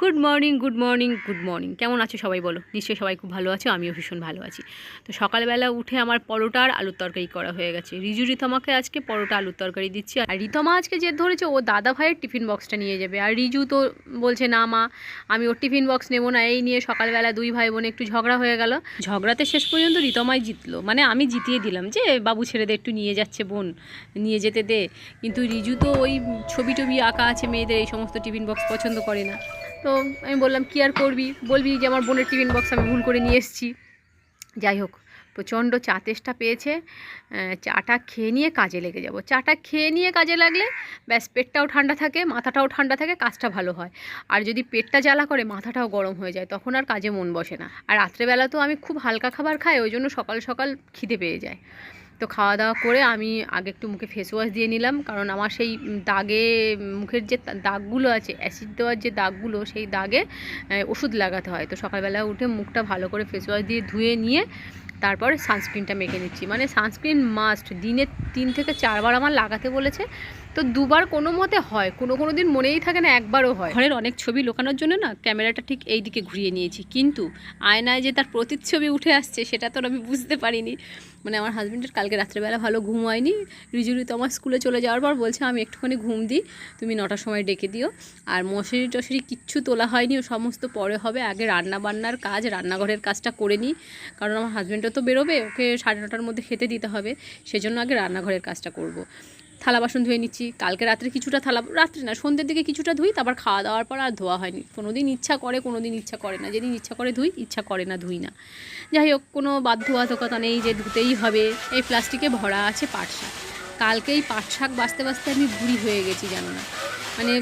Good morning good morning good morning কেমন আছো সবাই বলো? নিশ্চয়ই সবাই খুব ভালো আছো, আমিও ভীষণ ভালো আছি। তো সকালবেলা উঠে আমার পরোটা আর আলুর তরকারি করা হয়ে গেছে। রিজু রিতমাকে আজকে পরোটা আলুর তরকারি দিচ্ছি। আর রিতমা আজকে যে ধরেছে, ও দাদা ভাইয়ের টিফিন বক্সটা নিয়ে যাবে। আর রিজু তো বলছে, না মা, আমি ওর টিফিন বক্স নেব না। এই নিয়ে সকালবেলা দুই ভাই বোনে একটু ঝগড়া হয়ে গেল। ঝগড়াতে শেষ পর্যন্ত রিতমাই জিতলো। মানে আমি জিতিয়ে দিলাম যে, বাবু ছেড়ে দে, একটু নিয়ে যাচ্ছে বোন, নিয়ে যেতে দে। কিন্তু রিজু তো ওই ছবি টবি আঁকা আছে, মেয়েদের এই সমস্ত টিফিন বক্স পছন্দ করে না। তো আমি বললাম, কি আর করবি? বলবি যে আমার বোনের টিফিন বক্স আমি ভুল করে নিয়ে এসেছি। যাই হোক, প্রচণ্ড চা তেষ্টা পেয়েছে। চাটা খেয়ে নিয়ে কাজে লেগে যাব। চাটা খেয়ে নিয়ে কাজে লাগলে ব্যাস, পেটটাও ঠান্ডা থাকে, মাথাটাও ঠান্ডা থাকে, কাজটা ভালো হয়। আর যদি পেটটা জ্বালা করে, মাথাটাও গরম হয়ে যায়, তখন আর কাজে মন বসে না। আর রাত্রেবেলা তো আমি খুব হালকা খাবার খাই, ওই জন্য সকাল সকাল খিদে পেয়ে যায়। তো খাওয়া দাওয়া করে আমি আগে একটু মুখে ফেস ওয়াশ দিয়ে নিলাম। কারণ আমার সেই দাগে, মুখের যে দাগগুলো আছে অ্যাসিড দেওয়ার যে দাগগুলো, সেই দাগে ওষুধ লাগাতে হয়। তো সকালবেলা উঠে মুখটা ভালো করে ফেস ওয়াশ দিয়ে ধুয়ে নিয়ে তারপরে সানস্ক্রিনটা মেখে নিচ্ছি। মানে সানস্ক্রিন মাস্ট দিনে তিন থেকে চারবার আমার লাগাতে বলেছে। তো দুবার কোনো মতে হয়, কোনো কোনো দিন মনেই থাকে না একবারও হয়। ঘরের অনেক ছবি লোকানোর জন্য না ক্যামেরাটা ঠিক এই দিকে ঘুরিয়ে নিয়েছি। কিন্তু আয়নায় যে তার প্রতিচ্ছবি উঠে আসছে সেটা তো আমি বুঝতে পারিনি। মানে আমার হাজব্যান্ডের কালকে রাত্রেবেলা ভালো ঘুম হয়নি। রিজুরি তো আমার স্কুলে চলে যাওয়ার পর বলছে, আমি একটুখানি ঘুম দিই, তুমি নটার সময় ডেকে দিও। আর মশারি টশারি কিচ্ছু তোলা হয়নি, ও সমস্ত পরে হবে। আগে রান্না বান্নার কাজ, রান্নাঘরের কাজটা করে নিই। কারণ আমার হাজব্যান্ডও তো বেরোবে, ওকে সাড়ে নটার মধ্যে খেতে দিতে হবে। সেজন্য আগে রান্নাঘরের কাজটা করব। থালা বাসন ধুয়ে নিচ্ছি, কালকে রাত্রে কিছুটা থালা, রাত্রে না, সন্ধ্যের দিকে কিছুটা ধুই, তারপর খাওয়া দাওয়ার পর আর ধোয়া হয়নি। কোনো দিন ইচ্ছা করে কোনো দিন ইচ্ছা করে না। যেদিন ইচ্ছা করে ধুই, ইচ্ছা করে না ধুই না। যাই হোক, কোনো বাধ্যবাধকতা নেই যে ধুতেই হবে। এই প্লাস্টিকে ভরা আছে পাট শাক। কালকে এই পাট শাক বাঁচতে বাঁচতে আমি বুড়ি হয়ে গেছি, জানো না। মানে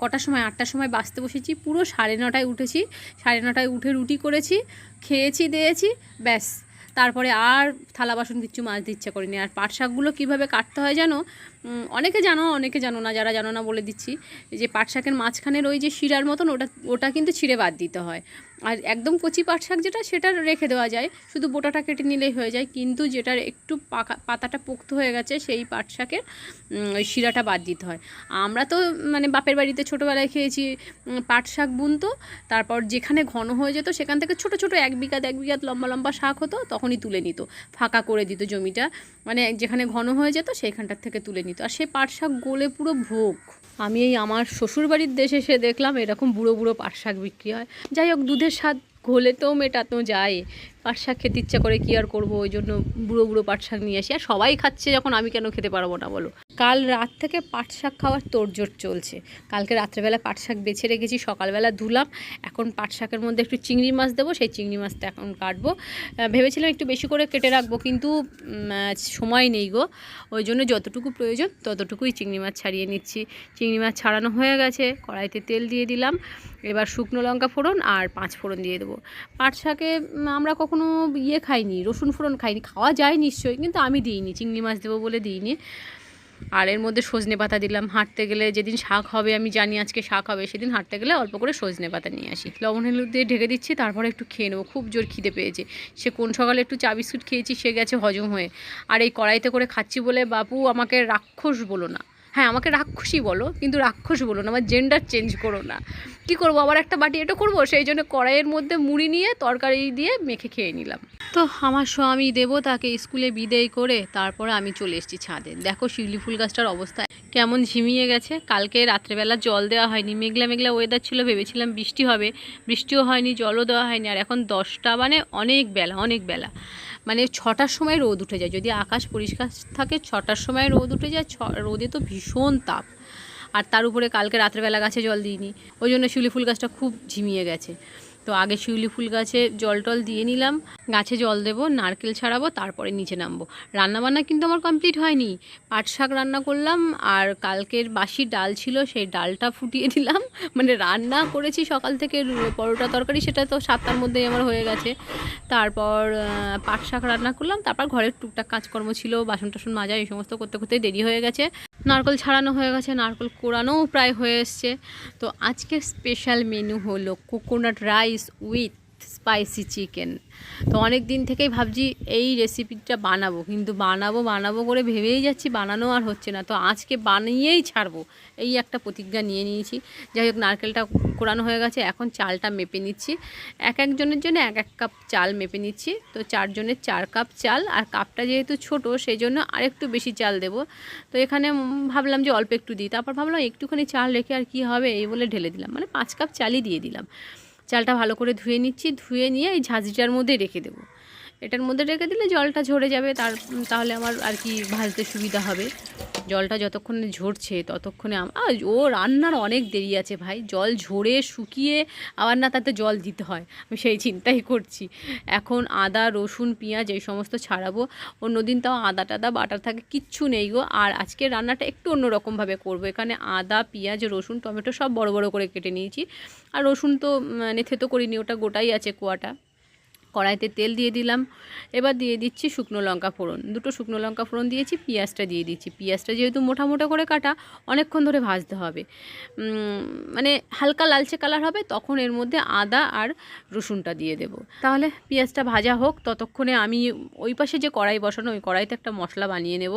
কটার সময়, আটটার সময় বাঁচতে বসেছি, পুরো সাড়ে নটায় উঠেছি, সাড়ে নটায় উঠে রুটি করেছি, খেয়েছি, দিয়েছি, ব্যাস। তারপরে আর থালা বাসন কিচ্ছু মাজতে ইচ্ছা করিনি। আর পাট শাকগুলো কীভাবে কাটতে হয় জানো? অনেকে জানো অনেকে জানো না, যারা জানো না বলে দিচ্ছি। যে পাট শাকের মাঝখানের ওই যে শিরার মতন, ওটা ওটা কিন্তু ছিঁড়ে বাদ দিতে হয়। আর একদম কচি পাট শাক যেটা, সেটা রেখে দেওয়া যায়। শুধু বোটাটা কেটে নিলেই হয়ে যায়। কিন্তু যেটার একটু পাকা পাতাটা পোক্ত হয়ে গেছে, সেই পাট শাকের ওই শিরাটা বাদ দিতে হয়। আমরা তো মানে বাপের বাড়িতে ছোটোবেলায় খেয়েছি পাট শাক বুনতো। তারপর যেখানে ঘন হয়ে যেত, সেখান থেকে ছোট ছোট, এক বিঘাত এক বিঘাত লম্বা লম্বা শাক হতো, তখনই তুলে নিত। ফাঁকা করে দিত জমিটা। মানে যেখানে ঘন হয়ে যেত, সেইখানটার থেকে তুলে নিত। আর সেই পাট শাক গোলে পুরো ভোগ। আমি এই আমার শ্বশুরবাড়ির দেশে এসে দেখলাম এরকম বুড়ো বুড়ো পাট শাক বিক্রি হয়। যাই হোক, দুধের স্বাদ ঘোলে তো মেটাতো যায়। পাট শাক খেতে ইচ্ছা করে কি আর করব? ওই জন্য বুড়ো বুড়ো পাট শাক নিয়ে আসি। আর সবাই খাচ্ছে যখন, আমি কেন খেতে পারব না বলো? কাল রাত থেকে পাট শাক খাওয়ার তোড়জোড় চলছে। কালকে রাত্রেবেলা পাট শাক বেছে রেখেছি, সকালবেলা ধুলাম। এখন পাট শাকের মধ্যে একটু চিংড়ি মাছ দেবো, সেই চিংড়ি মাছটা এখন কাটবো। ভেবেছিলাম একটু বেশি করে কেটে রাখব, কিন্তু সময় নেই গো। ওই জন্য যতটুকু প্রয়োজন, ততটুকুই চিংড়ি মাছ ছাড়িয়ে নিচ্ছি। চিংড়ি মাছ ছাড়ানো হয়ে গেছে, কড়াইতে তেল দিয়ে দিলাম। এবার শুকনো লঙ্কা ফোড়ন আর পাঁচ ফোড়ন দিয়ে দেবো। পাট শাকে আমরা কখনো ইয়ে খাইনি, রসুন ফোড়ন খাইনি, খাওয়া যায় নিশ্চয়ই, কিন্তু আমি দিইনি, চিংড়ি মাছ দেবো বলে দিইনি। আর এর মধ্যে সজনে পাতা দিলাম, হাঁটতে গেলে যেদিন শাক হবে, আমি জানি আজকে শাক হবে, সেদিন হাঁটতে গেলে অল্প করে সজনে পাতা নিয়ে আসি। লবণ হলুদ দিয়ে ঢেকে দিচ্ছি, তারপরে একটু খেয়ে নেব, খুব জোর খিদে পেয়েছে। সে কোন সকালে একটু চা বিস্কুট খেয়েছি, সে গেছে হজম হয়ে। আর এই কড়াইতে করে খাচ্ছি বলে বাপু আমাকে রাক্ষস বলো না। হ্যাঁ আমাকে রাক্ষসী বলো, কিন্তু রাক্ষস বলো না, আমার জেন্ডার চেঞ্জ করো না। কি করব, আবার একটা বাটি এটা করব? সেই জন্য কড়াইয়ের মধ্যে মুড়ি নিয়ে তরকারি দিয়ে মেখে খেয়ে নিলাম। তো আমার স্বামী দেবো তাকে স্কুলে বিদেয় করে তারপরে আমি চলে এসেছি ছাদে। দেখো শিউলি ফুল গাছটার অবস্থা। কেমন ঝিমিয়ে গেছে। কালকে রাত্রেবেলা জল দেওয়া হয়নি। মেঘলা মেঘলা ওয়েদার ছিল, ভেবেছিলাম বৃষ্টি হবে। বৃষ্টিও হয়নি, জলও দেওয়া হয়নি। আর এখন দশটা মানে অনেক বেলা অনেক বেলা। মানে ছটার সময় রোদ উঠে যায়। যদি আকাশ পরিষ্কার থাকে, ছটার সময় রোদ উঠে যায়, ছ, রোদে তো ভীষণ তাপ। আর তার উপরে কালকে রাত্রেবেলা গাছে জল দিইনি। ওই জন্য শিউলি ফুল গাছটা খুব ঝিমিয়ে গেছে। তো আগে শিউলি ফুল গাছে জল টল দিয়ে নিলাম, গাছে জল দেবো, নারকেল ছাড়াবো, তারপরে নিচে নামবো। রান্নাবান্না কিন্তু আমার কমপ্লিট হয়নি। পাট শাক রান্না করলাম আর কালকের বাসি ডাল ছিল, সেই ডালটা ফুটিয়ে দিলাম। মানে রান্না করেছি সকাল থেকে, পরোটা তরকারি সেটা তো সাতটার মধ্যেই আমার হয়ে গেছে। তারপর পাট শাক রান্না করলাম, তারপর ঘরের টুকটাক কাজকর্ম ছিল, বাসন টাসন মাজা, এই সমস্ত করতে করতে দেরি হয়ে গেছে। নারকেল ছাড়ানো হয়ে গেছে, নারকল কোড়ানোও প্রায় হয়ে এসছে। তো আজকের স্পেশাল মেনু হলো coconut rice with spicy chicken তো অনেক দিন থেকেই ভাবছি এই রেসিপিটা বানাবো। কিন্তু বানাবো বানাবো করে ভেবেই যাচ্ছি বানানো আর হচ্ছে না। তো আজকে বানিয়েই ছাড়বো। এই একটা প্রতিজ্ঞা নিয়ে নিয়েছি। যাই হোক, নারকেলটা কোরানো হয়ে গেছে। এখন চালটা মেপে নিচ্ছি। এক একজনের জন্য এক এক কাপ চাল মেপে নিচ্ছি। তো চারজনের চার কাপ চাল। আর কাপটা যেহেতু ছোট সেই জন্য আরেকটু বেশি চাল দেব। তো এখানে ভাবলাম যে অল্প একটু দিই। তারপর ভাবলাম একটুখানি চাল রেখে আর কি হবে এই বলে ঢেলে দিলাম। মানে পাঁচ কাপ চালই দিয়ে দিলাম। চালটা ভালো করে ধুয়ে নিচ্ছি ধুয়ে নিয়ে এই ঝাঁঝিটার মধ্যে রেখে দেবো। এটার মধ্যে রেখে দিলে জলটা ঝরে যাবে, তার, তাহলে আমার আর কি ভাজতে সুবিধা হবে। জলটা যতক্ষণে ঝরছে ততক্ষণে ও রান্নার অনেক দেরি আছে ভাই। জল ঝরে, শুকিয়ে আবার না তাতে জল দিতে হয়। আমি সেই চিন্তাই করছি। এখন আদা, রসুন, পেঁয়াজ এই সমস্ত ছাড়াবো। অন্যদিন তাও আদা টাদা, বাটার থাকে, কিচ্ছু নেই গো। আর আজকে রান্নাটা একটু অন্যরকমভাবে করব। এখানে আদা, পেঁয়াজ, রসুন, টমেটো সব বড় বড় করে কেটে নিয়েছি। আর রসুন তো মানে থেতো করিনি, ওটা গোটাই আছে কোয়াটা। কড়াইতে তেল দিয়ে দিলাম। এবার দিয়ে দিচ্ছি শুকনো লঙ্কা ফোড়ন। দুটো শুকনো লঙ্কা ফোড়ন দিয়েছি, পেঁয়াজটা দিয়ে দিচ্ছি। পেঁয়াজটা যেহেতু মোটা মোটা করে কাটা, অনেকক্ষণ ধরে ভাজতে হবে। মানে হালকা লালচে কালার হবে, তখন এর মধ্যে আদা আর রসুনটা দিয়ে দেব। তাহলে পেঁয়াজটা ভাজা হোক, ততক্ষণে আমি ওই পাশে যে কড়াই বসানো, ওই কড়াইতে একটা মশলা বানিয়ে নেব।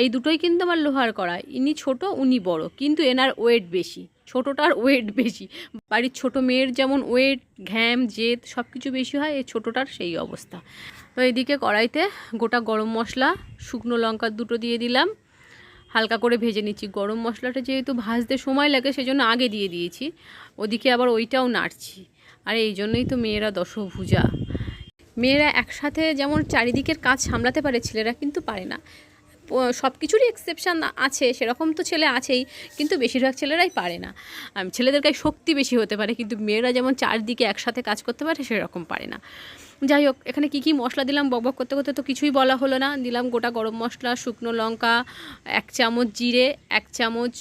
এই দুটোই কিন্তু আমার লোহার কড়াই। ইনি ছোট, উনি বড়, কিন্তু এনার ওয়েট বেশি। ছোটোটার ওয়েট বেশি। বাড়ির ছোট মেয়ের যেমন ওয়েট ঘ্যাম, জেদ সব কিছু বেশি হয়, এই ছোটোটার সেই অবস্থা। তো এদিকে কড়াইতে গোটা গরম মশলা, শুকনো লঙ্কা দুটো দিয়ে দিলাম। হালকা করে ভেজে নিচ্ছি। গরম মশলাটা যেহেতু ভাজতে সময় লাগে, সেজন্য আগে দিয়ে দিয়েছি। ওদিকে আবার ওইটাও নাড়ছি। আর এই জন্যই তো মেয়েরা দশভুজা। মেয়েরা একসাথে যেমন চারিদিকের কাজ সামলাতে পারে, ছেলেরা কিন্তু পারে না। সব কিছুরই এক্সেপশান আছে, সেরকম তো ছেলে আছেই, কিন্তু বেশিরভাগ ছেলেরাই পারে না। ছেলেদের গায়ে শক্তি বেশি হতে পারে, কিন্তু মেয়েরা যেমন চারদিকে একসাথে কাজ করতে পারে, সেরকম পারে না। যাই হোক, এখানে কী কী মশলা দিলাম বকবক করতে করতে তো কিছুই বলা হলো না। দিলাম গোটা গরম মশলা, শুকনো লঙ্কা, এক চামচ জিরে, এক চামচ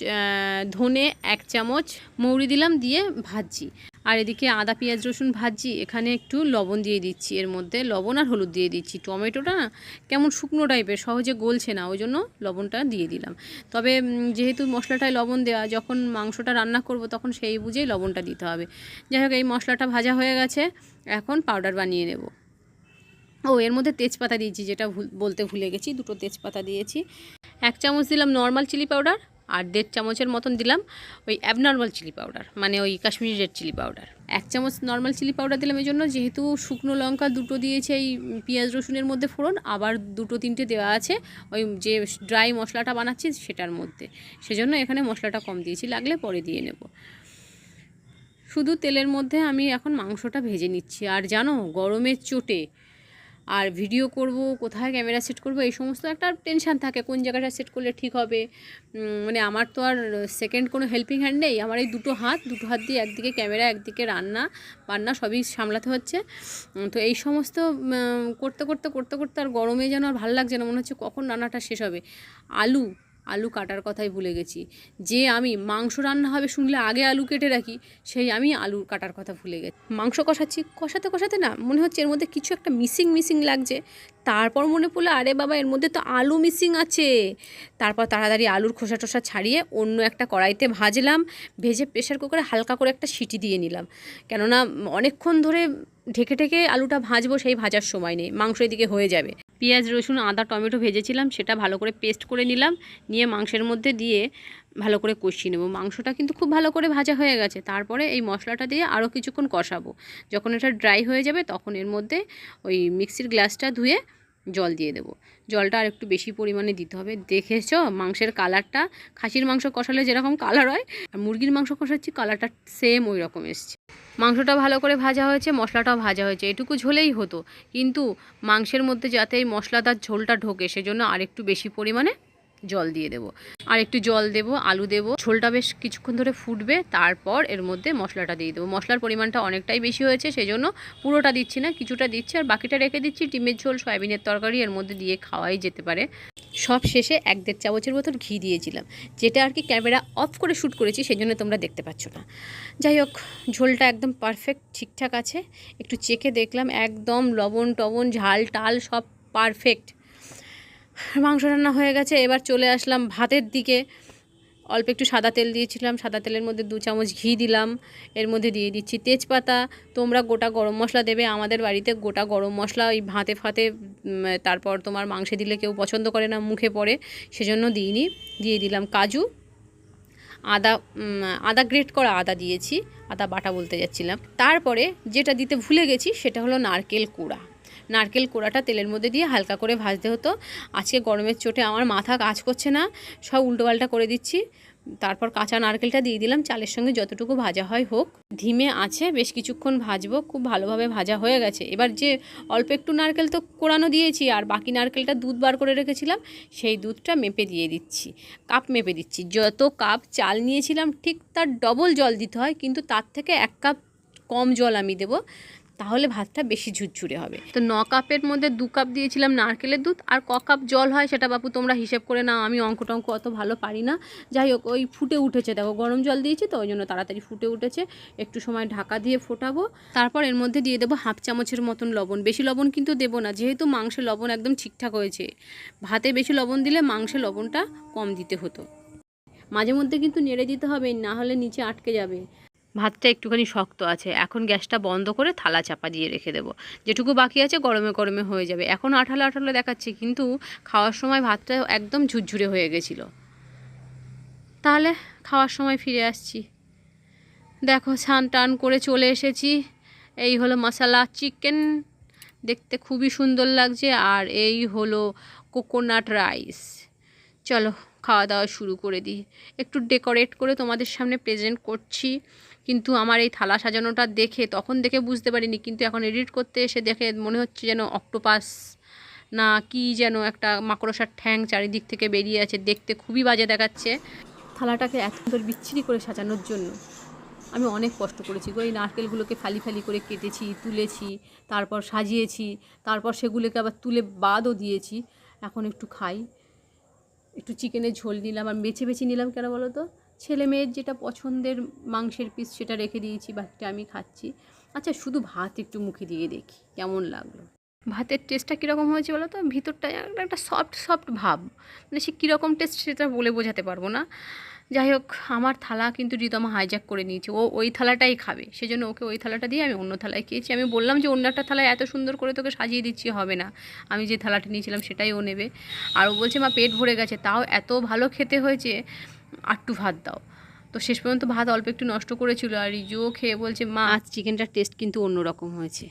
ধনে, এক চামচ মৌরি দিলাম, দিয়ে ভাজছি। আর এদিকে আদা, পেঁয়াজ, রসুন ভাজি, এখানে একটু লবণ দিয়ে দিচ্ছি। এর মধ্যে লবণ আর হলুদ দিয়ে দিচ্ছি। টমেটোটা না কেমন শুকনো টাইপের, সহজে গলছে না, ওই জন্য লবণটা দিয়ে দিলাম। তবে যেহেতু মশলাটায় লবণ দেওয়া যখন মাংসটা রান্না করব তখন সেই বুঝেই লবণটা দিতে হবে। যাই হোক, এই মশলাটা ভাজা হয়ে গেছে। এখন পাউডার বানিয়ে নেব। ও, এর মধ্যে তেজপাতা দিয়েছি, যেটা বলতে ভুলে গেছি, দুটো তেজপাতা দিয়েছি। এক চামচ দিলাম নর্মাল চিলি পাউডার। আর দেড় চামচের মতন দিলাম ওই অ্যাবনর্মাল চিলি পাউডার মানে ওই কাশ্মীরি রেড চিলি পাউডার এক চামচ নর্মাল চিলি পাউডার দিলাম এই জন্য যেহেতু শুকনো লঙ্কা দুটো দিয়েছে এই পেঁয়াজ রসুনের মধ্যে ফোড়ন, আবার দুটো তিনটে দেওয়া আছে ওই যে ড্রাই মশলাটা বানাচ্ছি সেটার মধ্যে। সেজন্য এখানে মশলাটা কম দিয়েছি, লাগলে পরে দিয়ে নেব। শুধু তেলের মধ্যে আমি এখন মাংসটা ভেজে নিচ্ছি। আর জানো, গরমের চোটে আর ভিডিও করব, কোথায় ক্যামেরা সেট করব, এই সমস্ত একটা টেনশান থাকে, কোন জায়গাটা সেট করলে ঠিক হবে। মানে আমার তো আর সেকেন্ড কোনো হেল্পিং হ্যান্ড নেই, আমার এই দুটো হাত দুটো হাত দিয়ে একদিকে ক্যামেরা একদিকে রান্না, বান্না সবই সামলাতে হচ্ছে। তো এই সমস্ত করতে করতে করতে করতে আর গরমে যেন আর ভালো লাগছে না, মনে হচ্ছে কখন রান্নাটা শেষ হবে। আলু আলু কাটার কথাই ভুলে গেছি। যে আমি মাংস রান্না হবে শুনলে আগে আলু কেটে রাখি, সেই আমি আলু কাটার কথা ভুলে গেছি। মাংস কষাচ্ছি, কষাতে কষাতে না মনে হচ্ছে এর মধ্যে কিছু একটা মিসিং মিসিং লাগছে। তারপর মনে পড়ল, আরে বাবা, এর মধ্যে তো আলু মিসিং আছে। তারপর তাড়াতাড়ি আলুর খোসা টোসা ছাড়িয়ে অন্য একটা কড়াইতে ভাজলাম, ভেজে প্রেশার কুকারে হালকা করে একটা সিটি দিয়ে নিলাম। কেননা, অনেকক্ষণ ধরে ঢেকে ঢেকে আলুটা ভাজবো সেই ভাজার সময় নেই, মাংস এদিকে হয়ে যাবে। পেঁয়াজ, রসুন, আদা, টমেটো ভেজেছিলাম, সেটা ভালো করে পেস্ট করে নিলাম, নিয়ে মাংসের মধ্যে দিয়ে ভালো করে কষিয়ে নেব। মাংসটা কিন্তু খুব ভালো করে ভাজা হয়ে গেছে। তারপরে এই মশলাটা দিয়ে আরও কিছুক্ষণ কষাবো। যখন এটা ড্রাই হয়ে যাবে, তখন এর মধ্যে ওই মিক্সির গ্লাসটা ধুয়ে জল দিয়ে দেব। জলটা আর একটু বেশি পরিমাণে দিতে হবে। দেখেছ? মাংসের কালারটা? খাসির মাংস কষালে যেরকম কালার হয়, আর মুরগির মাংস কষাচ্ছি, কালারটা সেম ওই রকম এসছে। মাংসটা ভালো করে ভাজা হয়েছে, মশলাটাও ভাজা হয়েছে। এটুকু ঝোলেই হতো। কিন্তু মাংসের মধ্যে যাতে এই মশলাদার ঝোলটা ঢোকে, সেজন্য আর একটু বেশি পরিমাণে জল দিয়ে দেবো। আর একটু জল দেবো, আলু দেবো। ঝোলটা বেশ কিছুক্ষণ ধরে ফুটবে, তারপর এর মধ্যে মশলাটা দিয়ে দেবো। মশলার পরিমাণটা অনেকটাই বেশি হয়েছে সেই জন্য পুরোটা দিচ্ছি না, কিছুটা দিচ্ছি। আর বাকিটা রেখে দিচ্ছি, ডিমের ঝোল, সয়াবিনের তরকারি, এর মধ্যে দিয়ে খাওয়াই যেতে পারে। সব শেষে এক দেড় চামচের মতন ঘি দিয়েছিলাম, যেটা আর কি ক্যামেরা অফ করে শ্যুট করেছি সেই জন্য তোমরা দেখতে পাচ্ছ না। যাই হোক, ঝোলটা একদম পারফেক্ট, ঠিকঠাক আছে। একটু চেকে দেখলাম, একদম লবণ টবণ ঝাল টাল সব পারফেক্ট। মাংস রান্না হয়ে গেছে। এবার চলে আসলাম ভাতের দিকে। অল্প একটু সাদা তেল দিয়েছিলাম। সাদা তেলের মধ্যে দু চামচ ঘি দিলাম। এর মধ্যে দিয়ে দিচ্ছি তেজপাতা। তোমরা গোটা গরম মশলা দেবে। আমাদের বাড়িতে গোটা গরম মশলা ওই ভাতে ফাতে তারপর তোমার মাংসে দিলে কেউ পছন্দ করে না, মুখে পড়ে, সেজন্য দিইনি। দিয়ে দিলাম কাজু। আদা আদা গ্রেট করা আদা দিয়েছি। আদা বাটা বলতে যাচ্ছিলাম। তারপরে যেটা দিতে ভুলে গেছি, সেটা হলো নারকেল কোড়া। নারকেল কোড়াটা তেলের মধ্যে দিয়ে হালকা করে ভাজতে হতো। আজকে গরমের চোটে আমার মাথা কাজ করছে না, সব উল্টোপাল্টা করে দিচ্ছি। তারপর কাঁচা নারকেলটা দিয়ে দিলাম, চালের সঙ্গে যতটুকু ভাজা হয় হোক। ধিমে আছে, বেশ কিছুক্ষণ ভাজবো, খুব ভালোভাবে ভাজা হয়ে গেছে। এবার যে অল্প একটু নারকেল তো কোড়ানো দিয়েছি, আর বাকি নারকেলটা দুধ বার করে রেখেছিলাম, সেই দুধটা মেপে দিয়ে দিচ্ছি, কাপ মেপে দিচ্ছি। যত কাপ চাল নিয়েছিলাম, ঠিক তার ডবল জল দিতে হয়, কিন্তু তার থেকে এক কাপ কম জল আমি দেবো। তাহলে ভাতটা বেশি ঝুরঝুরে হবে। তো ন কাপের মধ্যে দু কাপ দিয়েছিলাম নারকেলের দুধ, আর ক কাপ জল হয় সেটা বাপু তোমরা হিসেব করে নাও, আমি অঙ্ক টঙ্ক অত ভালো পারি না। যাই হোক, ওই ফুটে উঠেছে, দেখো গরম জল দিয়েছি তো, ওই জন্য তাড়াতাড়ি ফুটে উঠেছে। একটু সময় ঢাকা দিয়ে ফোটাবো, তারপর এর মধ্যে দিয়ে দেবো হাফ চামচের মতন লবণ। বেশি লবণ কিন্তু দেবো না, যেহেতু মাংসে লবণ একদম ঠিকঠাক হয়েছে। ভাতে বেশি লবণ দিলে মাংসে লবণটা কম দিতে হতো। মাঝে মধ্যে কিন্তু নেড়ে দিতে হবে, না হলে নিচে আটকে যাবে। ভাতটা একটুখানি শক্ত আছে। এখন গ্যাসটা বন্ধ করে থালা চাপা দিয়ে রেখে দেবো। যেটুকু বাকি আছে গরমে গরমে হয়ে যাবে। এখন আঠালো আঠালো দেখাচ্ছে, কিন্তু খাওয়ার সময় ভাতটা একদম ঝুরঝুরে হয়ে গেছিল। তাহলে খাওয়ার সময় ফিরে আসছি। দেখো, স্নান টান করে চলে এসেছি। এই হলো মশালা চিকেন। দেখতে খুবই সুন্দর লাগছে। আর এই হলো কোকোনাট রাইস। চলো। খাওয়া দাওয়া শুরু করে দিই। একটু ডেকোরেট করে তোমাদের সামনে প্রেজেন্ট করছি। কিন্তু আমার এই থালা সাজানোটা দেখে, তখন দেখে বুঝতে পারিনি। কিন্তু এখন এডিট করতে এসে দেখে মনে হচ্ছে যেন অক্টোপাস না কি যেন একটা মাকড়সার ঠ্যাং চারিদিক থেকে বেরিয়ে আছে। দেখতে খুবই বাজে দেখাচ্ছে। থালাটাকে এত সুন্দর বিচ্ছিরি করে সাজানোর জন্য আমি অনেক কষ্ট করেছি ওই নারকেলগুলোকে ফালি ফালি করে কেটেছি, তুলেছি, তারপর সাজিয়েছি, তারপর সেগুলোকে আবার তুলে বাদও দিয়েছি। এখন একটু খাই। একটু চিকেনের ঝোল নিলাম আর বেছে বেছে নিলাম কেন বলো তো? ছেলে মেয়ের যেটা পছন্দের মাংসের পিস সেটা রেখে দিয়েছি, বাকিটা আমি খাচ্ছি। আচ্ছা শুধু ভাত একটু মুখে দিয়ে দেখি, কেমন লাগল? ভাতের টেস্টটা কীরকম হয়েছে বলো তো? ভিতরটা একটা সফট সফট ভাব। মানে সে কীরকম টেস্ট সেটা বলে বোঝাতে পারব না। যাই হোক আমার থালা কিন্তু রিতমা হাইজ্যাক করে নিয়েছে। ও ওই থালাটাই খাবে। সেজন্য ওকে ওই থালাটা দিয়ে আমি অন্য থালায় খেয়েছি। আমি বললাম যে অন্য একটা থালায় এত সুন্দর করে তোকে সাজিয়ে দিচ্ছি, হবে না। আমি যে থালাটা নিয়েছিলাম, সেটাই ও নেবে। আর ও বলছে, মা, পেট ভরে গেছে। তাও এত ভালো খেতে হয়েছে, আটটু ভাত দাও। তো শেষ পর্যন্ত ভাত অল্প একটু নষ্ট করেছিল। আর রিজুও খেয়ে বলছে, মা, আজ চিকেনটার টেস্ট কিন্তু অন্যরকম হয়েছে।